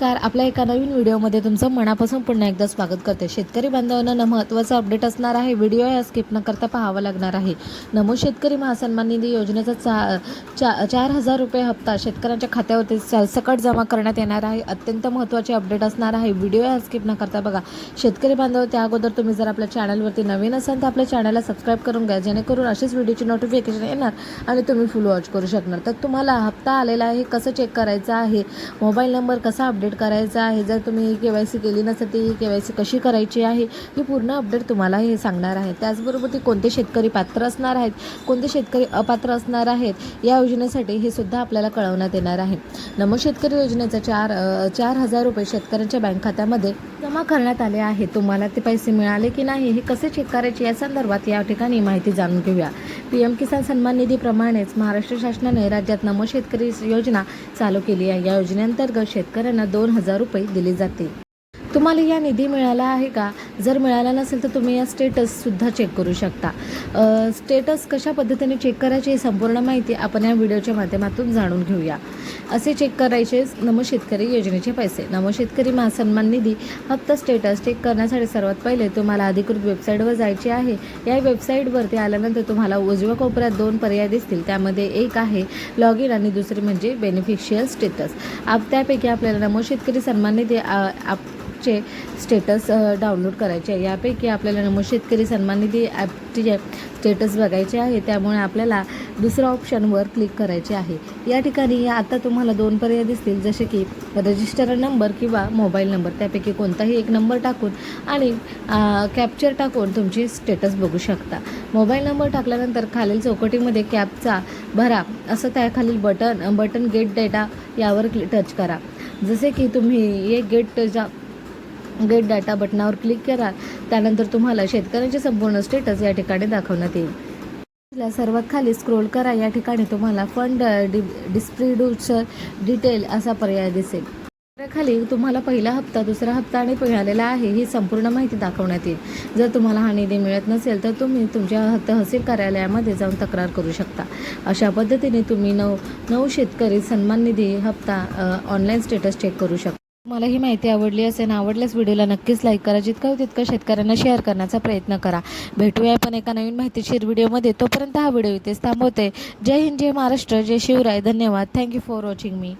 नमस्कार. आपल्या एका नवीन व्हिडिओमध्ये तुमचं मनापासून पुन्हा एकदा स्वागत करते. शेतकरी बांधवांना महत्त्वाचा अपडेट असणार आहे. व्हिडिओ या स्किप न करता पाहावा लागणार आहे. नमो शेतकरी महासन्मान निधी योजनेचा चा चा चार हजार रुपये हप्ता शेतकऱ्यांच्या खात्यावरती सकट जमा करण्यात येणार आहे. अत्यंत महत्त्वाचे अपडेट असणार आहे. व्हिडिओ या स्किप न करता बघा. शेतकरी बांधव त्या अगोदर तुम्ही जर आपल्या चॅनलवरती नवीन असाल तर आपल्या चॅनलला सबस्क्राईब करून घ्या. जेणेकरून अशीच व्हिडिओची नोटिफिकेशन येणार आणि तुम्ही फुल वॉच करू शकणार. तर तुम्हाला हप्ता आलेला आहे. कसं चेक करायचं आहे? मोबाईल नंबर कसा अपडेट अपडेट करायचा आहे. जर तुम्ही के वाय सी केली नसेल ती के वाय सी कशी करायची आहे? ही पूर्ण अपडेट तुम्हाला हे सांगणार आहे त्याचबरोबर ते कोणते शेतकरी पात्र असणार आहेत? कोणते शेतकरी अपात्र असणार आहेत? या योजनेसाठी हे सुद्धा आपल्याला कळवण्यात येणार आहे. नमो शेतकरी योजनेचा चार चार हजार रुपये शेतकऱ्यांच्या बँक खात्यामध्ये जमा करण्यात आले आहे. तुम्हाला ते पैसे मिळाले की नाही हे कसे चेक करायचे या संदर्भात या ठिकाणी माहिती जाणून घेऊया. पी एम किसान सन्मान निधीप्रमाणेच महाराष्ट्र शासनाने राज्यात नमो शेतकरी योजना चालू केली आहे. या योजनेअंतर्गत शेतकऱ्यांना दोन हजार रुपये दिले जाते. तुम्हाला या निधी मिळाला आहे का? जर मिळाला नसेल तर तुम्ही या स्टेटससुद्धा चेक करू शकता. स्टेटस कशा पद्धतीने चेक करायची ही संपूर्ण माहिती आपण या व्हिडिओच्या माध्यमातून जाणून घेऊया. असे चेक करायचे नमो शेतकरी योजनेचे पैसे. नमो शेतकरी महासन्मान निधी हप्ता स्टेटस चेक करण्यासाठी सर्वात पहिले तुम्हाला अधिकृत वेबसाईटवर जायचे आहे. या वेबसाईटवरती आल्यानंतर तुम्हाला उजव्या कोपऱ्यात दोन पर्याय दिसतील. त्यामध्ये एक आहे लॉग इन आणि दुसरी म्हणजे बेनिफिशियल स्टेटस आप त्यापैकी आपल्याला नमो शेतकरी सन्मान निधी आप ॲपचे स्टेटस डाउनलोड करायचे आहे. यापैकी आपल्याला नमो शेतकरी सन्मान निधी ॲपचे स्टेटस बघायचे आहे त्यामुळे आपल्याला दुसऱ्या ऑप्शनवर क्लिक करायचे आहे. या ठिकाणी आता तुम्हाला दोन पर्याय दिसतील जसे की रजिस्टर नंबर किंवा मोबाईल नंबर त्यापैकी कोणताही एक नंबर टाकून आणि कॅप्चर टाकून तुमची स्टेटस बघू शकता. मोबाईल नंबर टाकल्यानंतर खालील चौकटीमध्ये कॅपचा भरा. असं त्याखालील बटन बटन गेट डेटा यावर क्लि टच करा. जसे की तुम्ही एक गेट जा गेट डाटा बटनावर क्लिक करा. त्यानंतर तुम्हाला शेतकऱ्यांचे संपूर्ण स्टेटस या ठिकाणी दाखवण्यात येईल. सर्वात खाली स्क्रोल करा. या ठिकाणी तुम्हाला फंड डि डिस्ट्रीब्युटर डिटेल असा पर्याय दिसेल. खाली तुम्हाला पहिला हप्ता दुसरा हप्ता आणि मिळालेला आहे ही संपूर्ण माहिती दाखवण्यात येईल. जर तुम्हाला हा निधी मिळत नसेल तर तुम्ही तुमच्या तहसील कार्यालयामध्ये जाऊन तक्रार करू शकता. अशा पद्धतीने तुम्ही नऊ नऊ शेतकरी सन्मान निधी हप्ता ऑनलाईन स्टेटस चेक करू शकता. मला ही माहिती आवडली असेल आवडल्यास व्हिडिओला नक्कीच लाईक करा. जितका होईल तितकं शेतकऱ्यांना शेअर करण्याचा प्रयत्न करा. भेटूया पण एका नवीन माहितीशीर व्हिडिओमध्ये. तोपर्यंत हा व्हिडिओ इथेच थांबवते. जय हिंद जय महाराष्ट्र जय शिवराय. धन्यवाद. Thank you for watching me